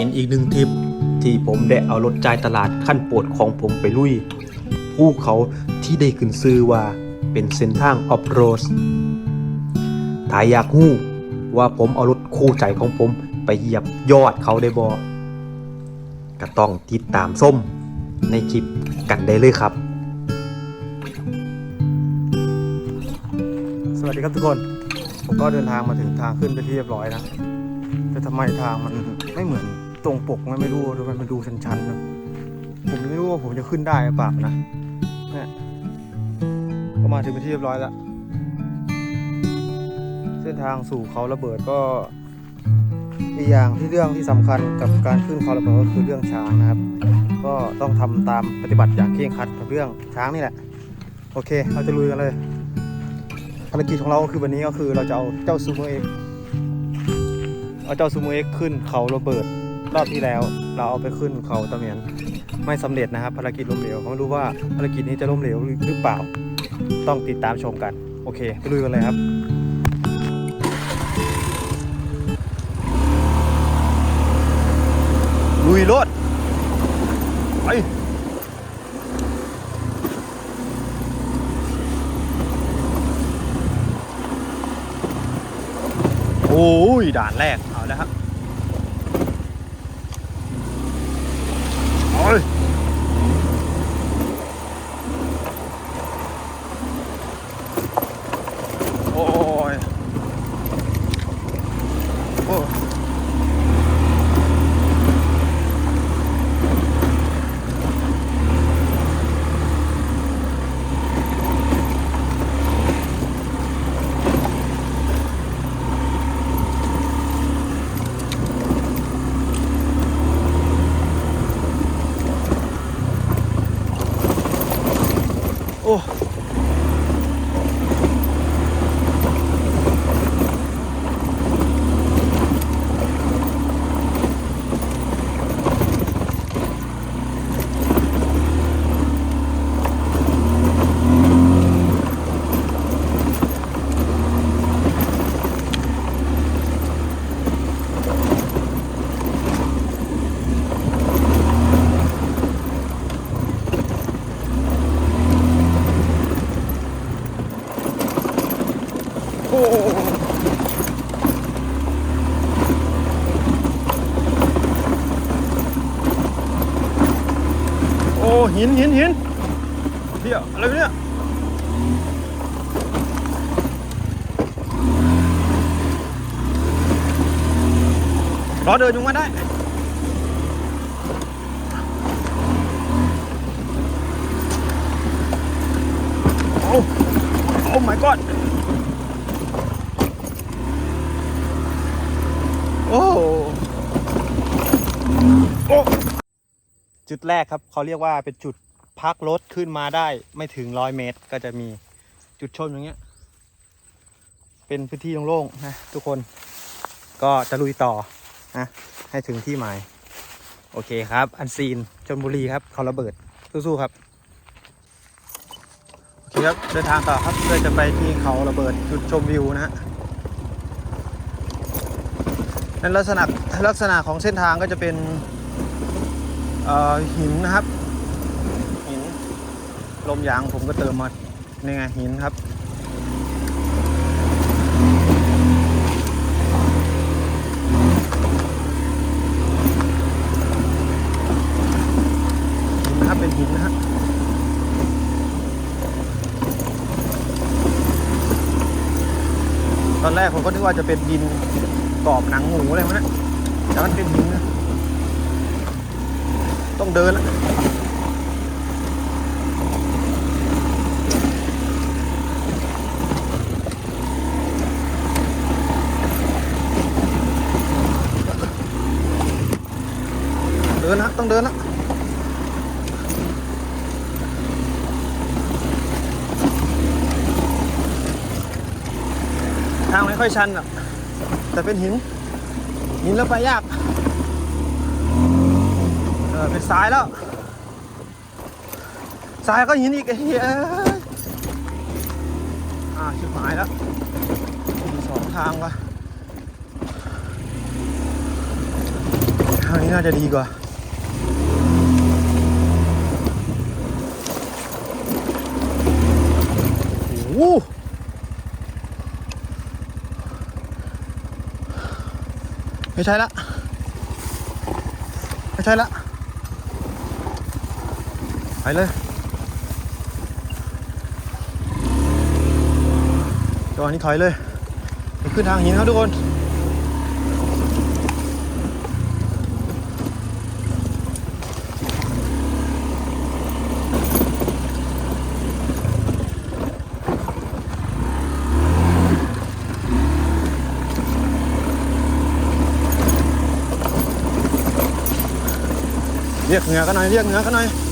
เป็นอีกหนึ่งทริปที่ผมได้เอารถจ่ายตลาดขั้นโปวดของผมไปลุยภูเขาที่ได้ขึ้นซื้อว่าเป็นเส้นทางออฟโรดถ้าอยากฮู้ว่าผมเอารถคู่ใจของผมไปเหยียบยอดเขาได้บอก็ต้องติดตามส้มในคลิปกันได้เลยครับ สวัสดีครับทุกคน ผมก็เดินทางมาถึงทางขึ้นไปที่เรียบร้อยนะ แต่ทำไมทางมันไม่เหมือน ตรงปกไม่รู้ดูมันมันดูชันๆนะผมไม่รู้ว่าผมจะขึ้นได้หรือเปล่านะเนี่ยก็มาถึงเป็นที่เรียบร้อยแล้ว เส้นทางสู่เขาระเบิดก็อีกอย่างที่เรื่องที่สำคัญกับการขึ้นเขาระเบิดก็คือเรื่องช้างนะครับ ก็ต้องทำตามปฏิบัติอย่างเคร่งครัดกับเรื่องช้างนี่แหละ โอเค เราจะลุยกันเลยภารกิจของเราคือวันนี้ก็คือเราจะเอาเจ้าซูโมเอ็กเอาเจ้าซูโมเอ็กขึ้นเขาระเบิด รอบที่แล้ว เราเอาไปขึ้นเขาตะเมียนไม่สำเร็จนะครับภารกิจล้มเหลวเขาไม่รู้ว่าภารกิจนี้จะล้มเหลวหรือเปล่า ต้องติดตามชมกัน โอเคไปลุยกันเลยครับลุยรถไปโอ้ยด่านแรกเอาแล้วครับโอ้ยโอ้ย โหินหินหินเดี๋ยวอะไรเนี่ยรอเดินยุงมาได้ โอ้โโอ้ my god โอ้โอ้ จุดแรกครับเขาเรียกว่าเป็นจุดพักรถขึ้นมาได้ไม่ถึงร้อยเมตร ก็จะมีจุดชมอย่างเงี้ย เป็นพื้นที่โล่งๆนะทุกคนก็จะลุยต่อนะให้ถึงที่หมาย โอเคครับ อันซีนชนบุรีครับเขาระเบิดสู้ๆครับโอเคครับเดินทางต่อครับเพื่อจะไปที่เขาระเบิดจุดชมวิวนะฮะในลักษณะลักษณะของเส้นทางก็จะเป็น หินนะครับ หินลมยางผมก็เติมมานี่ไงหินครับ หินนะครับเป็นหินนะฮะตอนแรกผมก็นึกว่าจะเป็นดินกรอบหนังหมูอะไรวะเนะแต่มันเป็นหินนะ ต้องเดินแล้วเดินนะต้องเดินล้วทางไม่ค่อยชันอะ แต่เป็นหินหินแล้วไปยาก อเป็นทรายแล้วทรายก็หินอีกไอ้เหี้ยอ่าชิบหายแล้วมีสองทางวะทางนี้น่าจะดีกว่าโอ้โหไม่ใช่ละไม่ใช่ละ ไปเลยจังหวะนี้ถอยเลยไปขึ้นทางหินครับทุกคนเรียกเหงือกันหน่อยเรียกเหงือกันหน่อย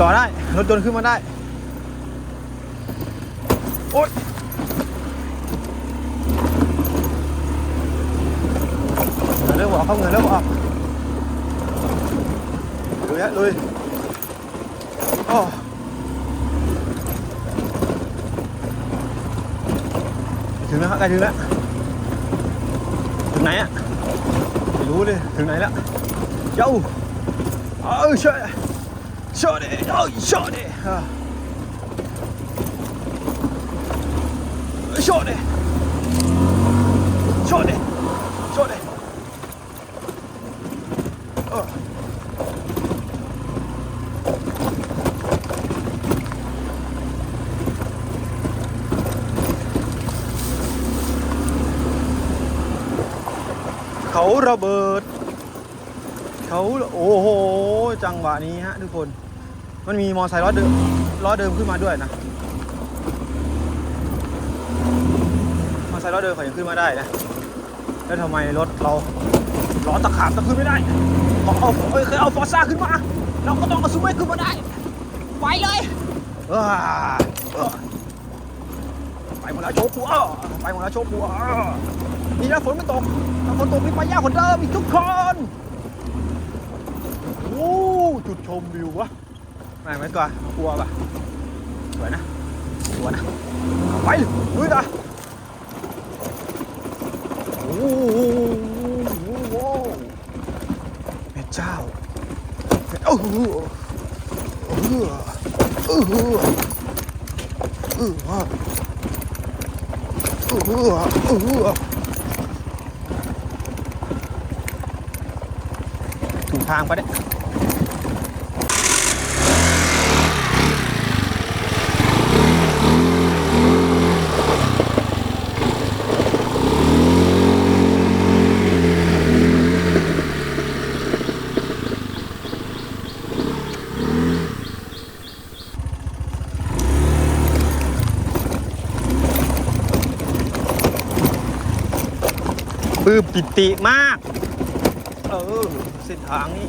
ต่อได้รถยนต์ขึ้นมาได้ โอ๊ยเหนเริ่มออกเข้าเหงื่อเริ่มออกลุยฮะลุยโอ้ถึงแล้วครับใกล้ถึงแล้วถึงไหนอะไม่รู้เลยถึงไหนแล้วเจ้าเออช่วยช่วยดิเออช่อาช่วยดิช่วยดิช่วยดิเออเขาระเบิด เขาโอ้โห จังหวะนี้ฮะทุกคน มันมีมอไซค์ล้อเดิมล้อเดิมขึ้นมาด้วยนะมอไซค์ล้อเดิมเขายังขึ้นมาได้นะแล้วทำไมรถเราล้อตะขาบตะขึ้นไม่ได้เอาเอาเคยเอาฟอร์ซ่าขึ้นมา เราก็ต้องเอาซูเมอร์ขึ้นมาได้ไปเลยไปหมดแล้วโชว์กูเออไปหมดแล้วโชว์กูเออนี่นะฝนไม่ตกถ้าฝนตกนี่ไปยากกว่าเดิมอีกทุกคนโอ้จุดชมวิววะ ไม่ไม่กว่ากลัวป่ะสวยนะสวยนะไปลุยต่อโอ้โหแม่เจ้าโอ้โหเออเออเออเออเออเออถูกทางปะเนี่ย ปื้มปิติมาก เออ เส้นทางนี่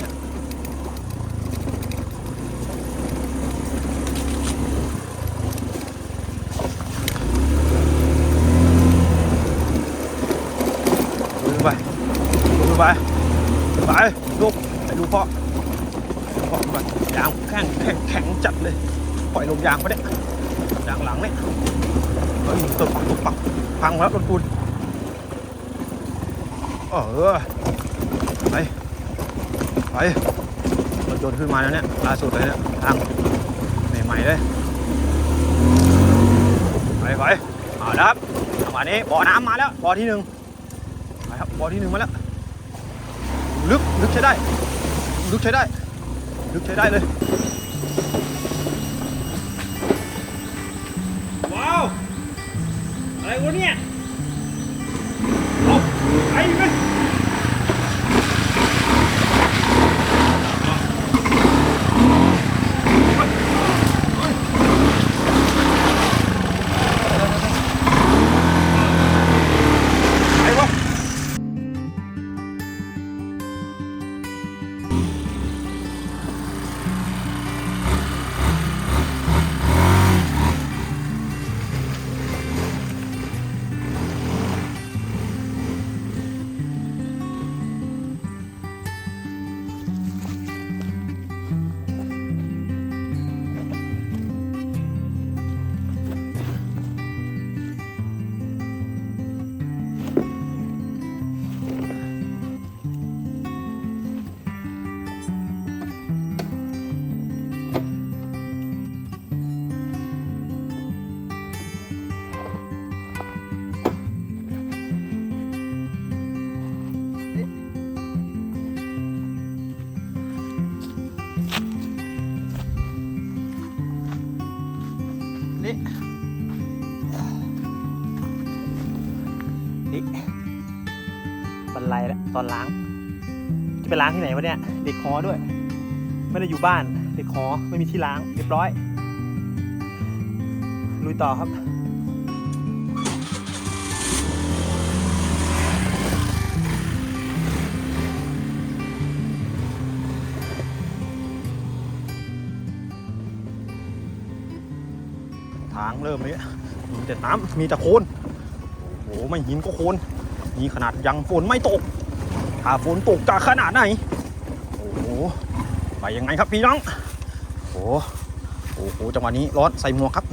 ลุยไปลุยไป ไปลูกไปดูพ่อพ่อไปยางแข็งแข็งแข็งจัดเลย ปล่อยลมยางไปเนี่ยยางหลังเนี่ยเฮ้ยตกปักตกปักพังแล้วรถกูน เออไปไปรถยนต์ขึ้นมาแล้วเนี่ยล่าสุดเลยเนี่ยทางใหม่ๆเลยไปไปเอาละครับจังหวะนี้บ่อน้ำมาแล้วบ่อที่หนึ่งไปครับบ่อที่หนึ่งมาแล้วลึกลึกใช้ได้ ลึกใช้ได้ ลึกใช้ได้เลยว้าวอะไรวะเนี่ย นี่บันไลแล้วตอนล้าง จะไปล้างที่ไหนวะเนี่ย เด็กคอด้วย ไม่ได้อยู่บ้าน เด็กคอไม่มีที่ล้างเรียบร้อย ลุยต่อครับทางเริ่มเลยมีแต่น้ำมีแต่โคลน ไม่หินก็โคลนนี่ขนาดยังฝนไม่ตก ถ้าฝนตกจะขนาดไหน โอ้โห ไปยังไงครับพี่น้อง โอ้โหโอ้โหจังหวะนี้ร้อนใส่หมวกครับ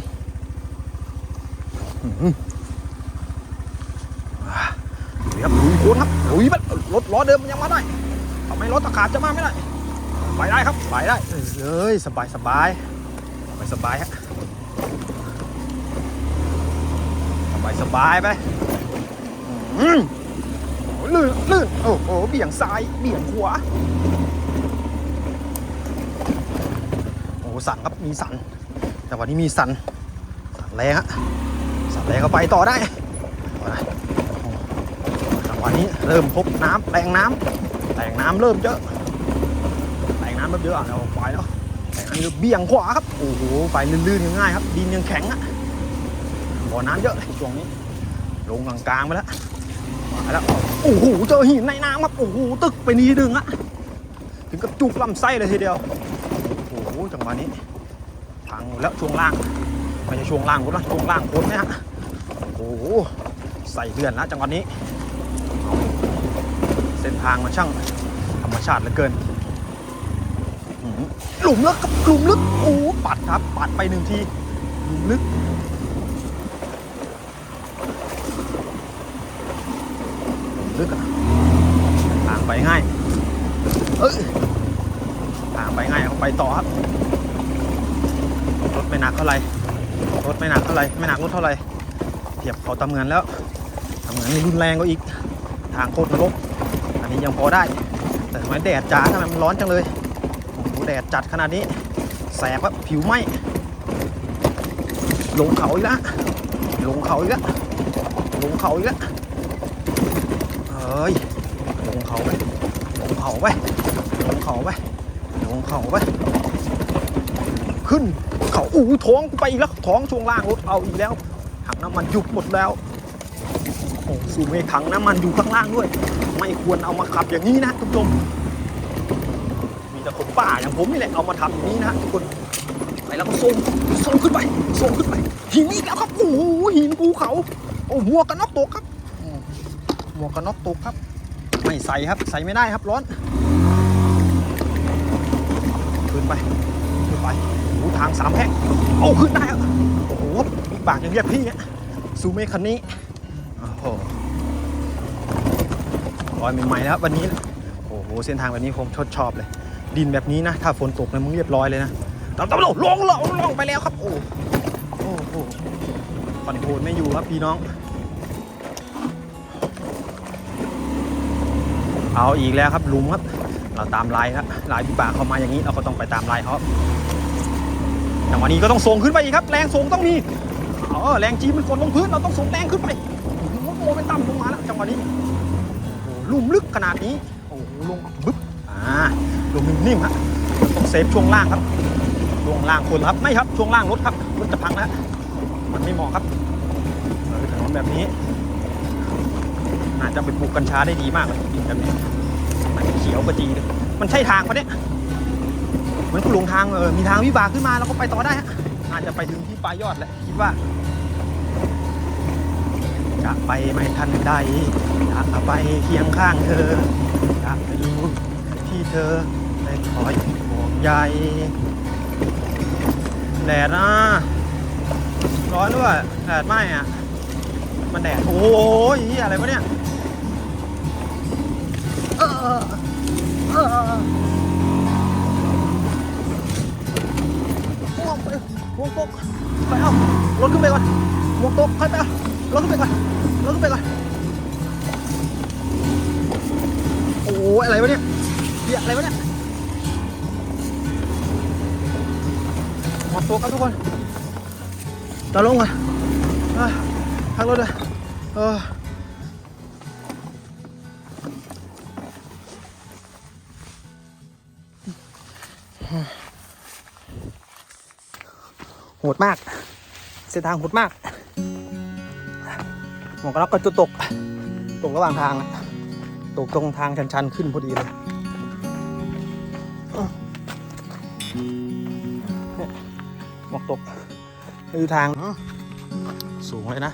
อื้อหืออ่าลุยครับลุยโคนครับลุยแบบรถล้อเดิมมันยังมาได้ทำไมรถตะขาบจะมาไม่ได้ ไปได้ครับ ไปได้เอ้ยสบายสบายสบายสบายฮะสบายสบายไปอืม ลื่นลื่นโอ้โหเบี่ยงซ้ายเบี่ยงขวาโอ้สั่นครับมีสั่นแต่วันนี้มีสั่นสั่นแรงฮะสั่นแรงก็ไปต่อได้จังหวะนี้เริ่มพบน้ำแรงน้ำแรงน้ำเริ่มเยอะแรงน้ำเริ่มเยอะอะเราไปแล้วแรงน้ำเยอเบี่ยงขวาครับโอ้โหไปลื่นๆง่ายๆครับดินยังแข็งอะบ่อน้ำเยอะเลยช่วงนี้ ลงกลางๆไปแล้ว แล้ว โอ้โห เจอหินในน้ำครับ โอ้โห ตึกไปนี้ดึงอะถึงกับจุกลำไส้เลยทีเดียว โอ้โห จังหวะนี้พังแล้วช่วงล่าง ไม่ใช่ช่วงล่างคนนะช่วงล่างคนเนะฮะโอ้โห ใส่เดือนแล้วจังหวะนี้ เส้นทางมันช่างธรรมชาติเหลือเกิน หลุมลึกครับหลุมลึก โอ้ปัดครับ ปัดไปหนึ่งที หลุมลึก ลึกอะทางไปง่าย เอ้ยทางไปง่ายเอาไปต่อครับ รถไม่หนักเท่าไหร่ รถไม่หนักเท่าไหร่ ไม่หนักรถเท่าไหร่เทียบเขาทำงานแล้วทำงานนี่รุนแรงกว่าอีก ทางโคตรนรก อันนี้ยังพอได้ แต่ทำไมแดดจ้าทำไมมันร้อนจังเลย โอ้โหแดดจัดขนาดนี้ แสบครับผิวไหมลงเขาอีกแล้วลงเขาอีกแล้วลงเขาอีกแล้ว เอ้ยลงเขาไปลงเขาไปลงเขาไปลง เขาไปขึ้นเขาอู้ท้องไปอีกแล้วท้องช่วงล่างรถเอาอีกแล้วถังน้ำมันยุบหมดแล้วโอ้สูเมถังน้ำมันอยู่ข้างล่างด้วย ไม่ควรเอามาขับอย่างนี้นะทุกผู้ชมมีแต่คนบ้าอย่างผมนี่แหละเอามาทำอย่างนี้นะทุกคนไปแล้วก็ส่งส่งขึ้นไปส่งขึ้นไปหินอีกแล้วครับโอ้โหหินภูเขาโอ้หมวกันน็อกตกครับหมวกกันน็อกตกครับ ไม่ใส่ครับใส่ไม่ได้ครับร้อน ขึ้นไปขึ้นไปโอ้ทางสามแพ่งเอาขึ้นได้ครับโอ้โหมีปากอย่างเรียกพี่อะซูเมคันนี้โอ้โหร้อยใหม่ๆแล้ววันนี้โอ้โหเส้นทางแบบนี้ผมชดชอบเลย ดินแบบนี้นะ ถ้าฝนตกเนี่ยมึงเรียบร้อยเลยนะตามตามลงลงลงลงไปแล้วครับ โอ้โอ้โหคอนโทรลไม่อยู่ครับพี่น้อง เอาอีกแล้วครับลุมครับ เราตามลายครับลายวิบากเข้ามาอย่างนี้เราก็ต้องไปตามลายเขาจังหวะนี้ก็ต้องส่งขึ้นไปอีกครับ แรงส่งต้องมีเออแรงจีมันกดลงพื้นเราต้องส่งแรงขึ้นไปโอ้โหโมเป็นต่ำลงมาแล้วจังหวะนี้โอ้ลุ่มลึกขนาดนี้โอ้โหลงบึ๊บอ่าลงนิ่มๆครับต้องเซฟช่วงล่างครับช่วงล่างคนครับไม่ครับช่วงล่างรถครับรถจะพังแล้วมันไม่เหมาะครับเออถนนแบบนี้น่าจจะไปปลูกกัญชาได้ดีมากเลยดินแบบนี้ เขียวกระจีเลยมันใช่ทางปะเนี่ยเหมือนกูหลงทางเออมีทางวิบากขึ้นมาแล้วก็ไปต่อได้ฮะอาจจะไปถึงที่ปลายยอดแหละคิดว่าจะไปไม่ทันใดอยากไปเคียงข้างเธออยากไปอยู่ที่เธอได้คอยห่วงใยแดดนะร้อนด้วยแดดไหมอะ มันแดด โอ้ยอะไรวะเนี่ย เออเออเออห่วงไปห่วงตกไปเอารถขึ้นไปก่อนห่วงตกค่อย หดมาก เส้นทางโหดมากหมวกกันน็อกก็จะตก ตกระหว่างทาง ตกตรงทางชันๆ ขึ้นพอดีเลยเนี่ยหมวกตกดูทางสูงเลยนะ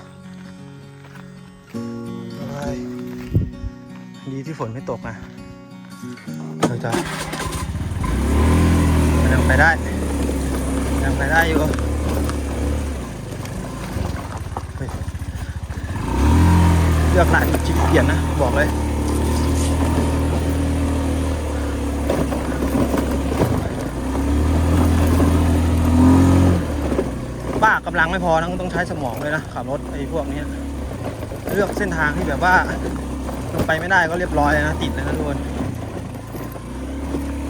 ดีที่ฝนไม่ตกนะเราจะยังไปได้ยังไปได้อยู่เฮ้ย เลือกหลายจิตเปลี่ยนนะ บอกเลยบ้ากำลังไม่พอนะต้องใช้สมองเลยนะขับรถไอ้พวกนี้เลือกเส้นทางที่แบบว่าไปไม่ได้ก็เรียบร้อยเลยนะติดเลยนะทุกคน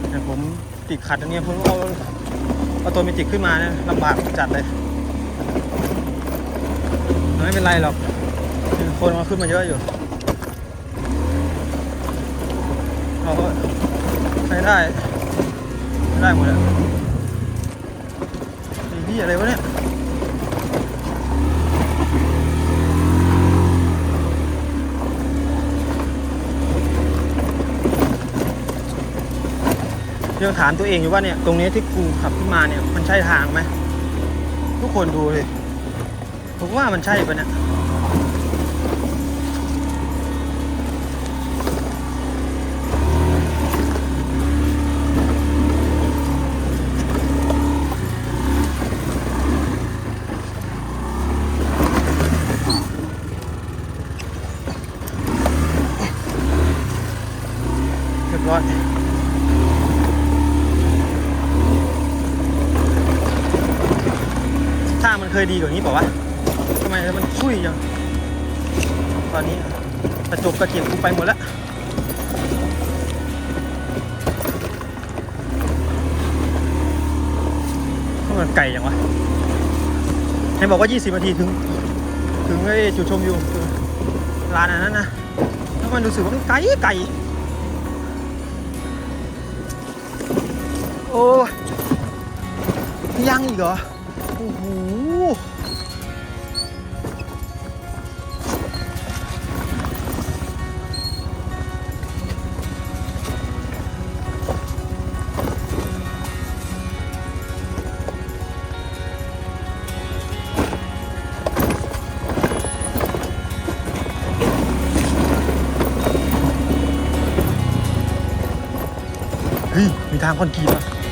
แต่ผมติดขัดตรงนี้ผมเอาเอาตัวเมจิกขึ้นมาเนี่ยลำบากจัดเลย ไม่เป็นไรหรอก คนมาขึ้นมาเยอะอยู่เราก็ใช้ได้ใช้ได้หมดอะไอ้พี่อะไรวะเนี่ยยังถามตัวเองอยู่ว่าเนี่ยตรงนี้ที่กูขับขึ้นมาเนี่ยมันใช่ทางไหมทุกคนดูเลยผมว่ามันใช่ปะเนี่ย รียบร้อยทามันเคยดีกว่านี้เปล่าวะทำไมมันชุยจังตอนนี้กระจกกระเทียมกูไปหมดแล้วมันไกลยังวะเห็นบอกว่า 20 นาทีถึง ถึงไอ้จุดชมวิวร้านอันนั้นนะแล้วมันรู้สึกว่ามันไกลไกล โอ้ยังอีกเหรอ โอ้โหมีทางคอนกรีตอะ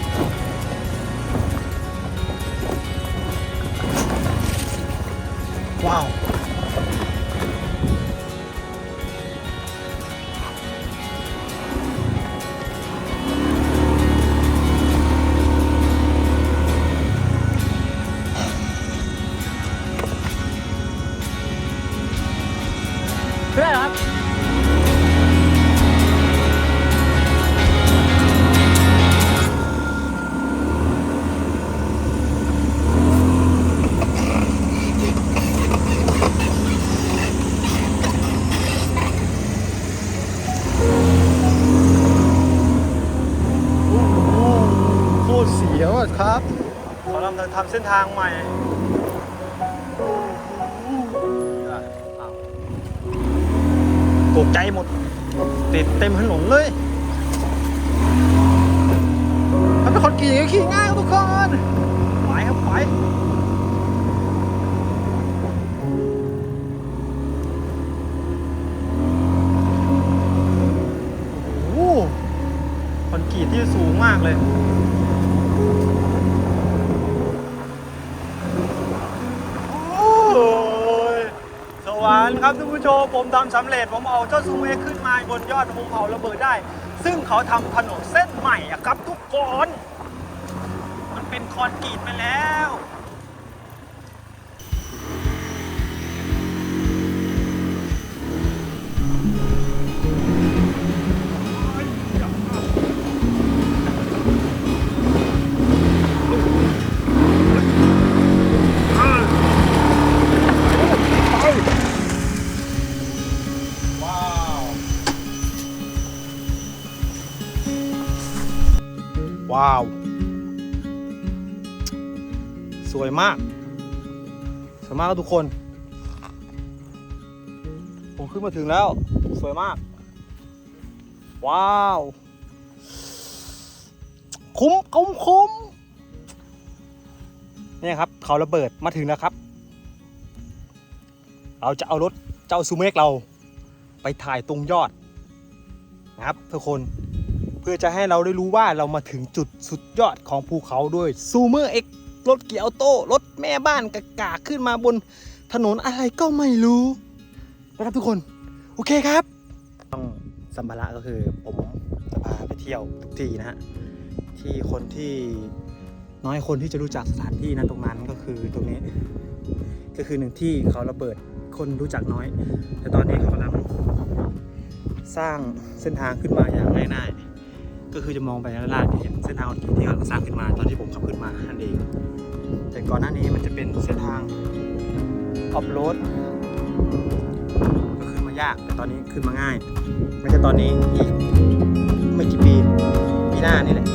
เสียวอะครับเขากำลังทำเส้นทางใหม่ตกใจหมด ติดเต็มถนนเลยมันเป็นคนขี่ก็ขี่ง่ายทุกคนไปครับไปโอ้โหคอนกรีตที่สูงมากเลย สวรรค์ครับท่านผู้ชมผมทำสำเร็จผมเอาเจ้าซูเมฆขึ้นมาบนยอดภูเขาระเบิดได้ ซึ่งเขาทำถนนเส้นใหม่อะครับทุกคน มันเป็นคอนกรีตไปแล้ว มากครับทุกคน ผมขึ้นมาถึงแล้ว สวยมาก ว้าว คุ้มคุ้มคุ้มเนี่ยครับ เขาระเบิดมาถึงแล้วครับ เราจะเอารถเจ้าซูเมกเรา ไปถ่ายตรงยอดนะครับทุกคนเพื่อจะให้เราได้รู้ว่าเรามาถึงจุดสุดยอดของภูเขาด้วยซูเมอร์เอ็ก รถเกียวโต้รถแม่บ้านกากาขึ้นมาบนถนนอะไรก็ไม่รู้นะครับทุกคน โอเคครับต้องสัมภาระก็คือผมจะพาไปเที่ยวทุกที่นะฮะที่คนที่น้อยคนที่จะรู้จักสถานที่นะตรงนั้นก็คือตรงนี้ ก็คือหนึ่งที่เขาระเบิดคนรู้จักน้อย แต่ตอนนี้เขากำลังสร้างเส้นทางขึ้นมาอย่างง่ายๆ ก็คือจะมองไปด้านล่างเห็นเส้นทางที่เขากำลังสร้างขึ้นมาตอนที่ผมขับขึ้นมานั่นเอง แต่ก่อนหน้านี้มันจะเป็นเส้นทางออฟโรดก็ขึ้นมายากแต่ตอนนี้ขึ้นมาง่าย ไม่ใช่ตอนนี้อีกไม่กี่ปีปีหน้านี่แหละ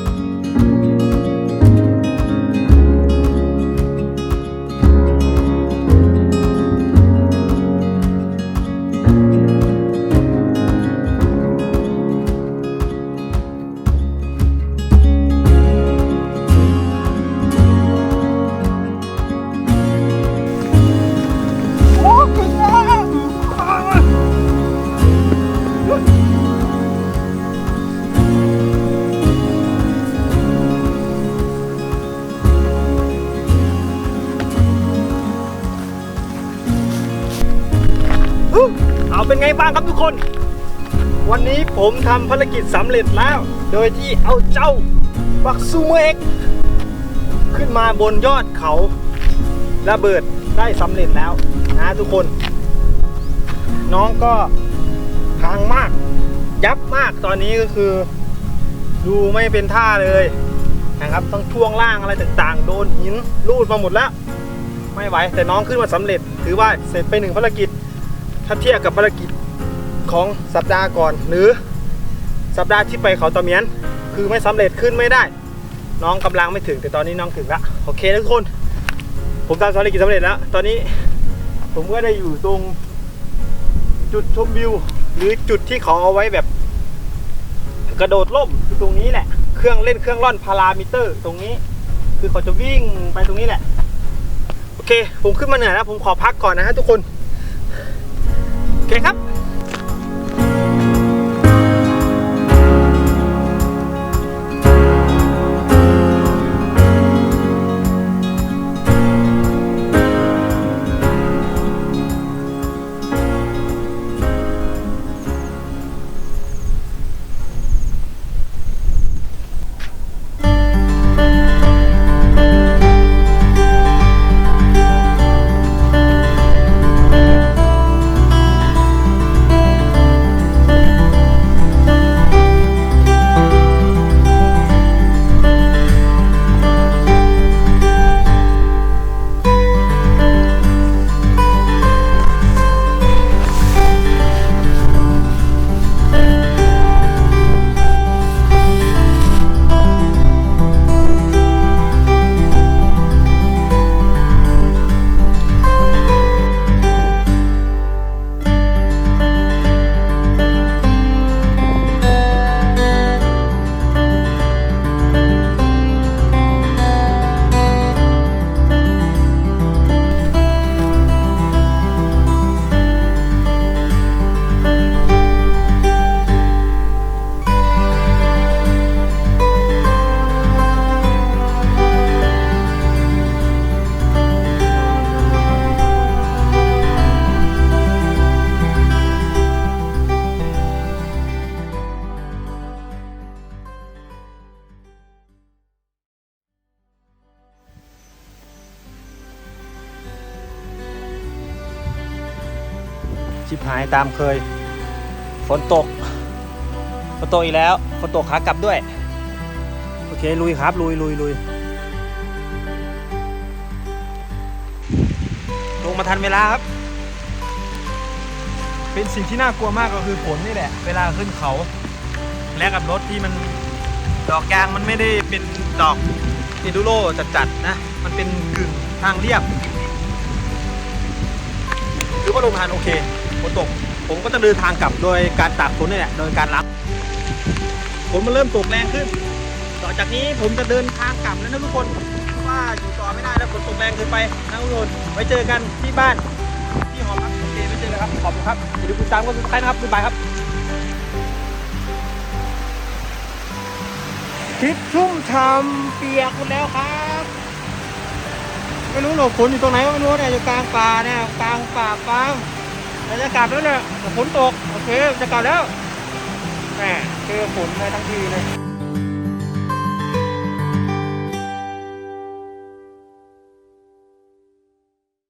นนี้ผมทำภารกิจสำเร็จแล้ว โดยที่เอาเจ้าบักซูเม็กขึ้นมาบนยอดเขาระเบิดได้สำเร็จแล้วนะทุกคน น้องก็พังมาก ยับมากตอนนี้ก็คือ ดูไม่เป็นท่าเลยนะครับต้องช่วงล่างอะไรต่างๆ โดนหินรูดมาหมดแล้ว ไม่ไหวแต่น้องขึ้นมาสำเร็จ ถือว่าเสร็จไปหนึ่งภารกิจถ้าเทียบกับภารกิจ ของสัปดาห์ก่อน หรือสัปดาห์ที่ไปเขาตะเมียน คือไม่สำเร็จขึ้นไม่ได้ น้องกำลังไม่ถึงแต่ตอนนี้น้องถึงละโอเคทุกคน ผมทำภารกิจสำเร็จแล้ว ตอนนี้ผมก็ได้อยู่ตรงจุดชมวิว หรือจุดที่เขาเอาไว้แบบ กระโดดร่มคือตรงนี้แหละ เครื่องเล่นเครื่องร่อนพารามิเตอร์ ตรงนี้ คือเขาจะวิ่งไปตรงนี้แหละโอเค ผมขึ้นมาเหนื่อยแล้วผมขอพักก่อนนะฮะทุกคน โอเคครับ ตามเคย ฝนตก ฝนตกอีกแล้ว ฝนตกขากลับด้วย โอเค ลุยครับ ลุยลุยลุยลงมาทันเวลาครับ เป็นสิ่งที่น่ากลัวมากก็คือฝนนี่แหละ เวลาขึ้นเขา และกับรถที่มันดอกยางมันไม่ได้เป็นดอกอินดูโรจัดๆนะ มันเป็นกึ่งทางเรียบคือว่าลงทานโอเค ฝนตก ผมก็จะเดินทางกลับโดยการตากฝนนี่แหละโดยการรับฝนมันเริ่มตกแรงขึ้น ต่อจากนี้ผมจะเดินทางกลับแล้วนะทุกคนเพราะว่าอยู่ต่อไม่ได้แล้วฝนตกแรงเกินไปนะทุกคนไว้เจอกันที่บ้านที่หอพักโอเคไว้เจอกันครับขอบคุณครับอย่าลืมติดตามกันสุดท้ายนะครับบ๊ายบายครับคลิปชุ่มฉ่ำเปียกหมดแล้วครับ ไม่รู้หรอกฝนอยู่ตรงไหนก็ไม่รู้เนี่ยอยู่กลางป่าเนี่ยกลางป่าปาง จะกลับแล้วเนี่ยฝนตก โอเค จะกลับแล้วแหมเจอฝนเลยทั้งทีเลย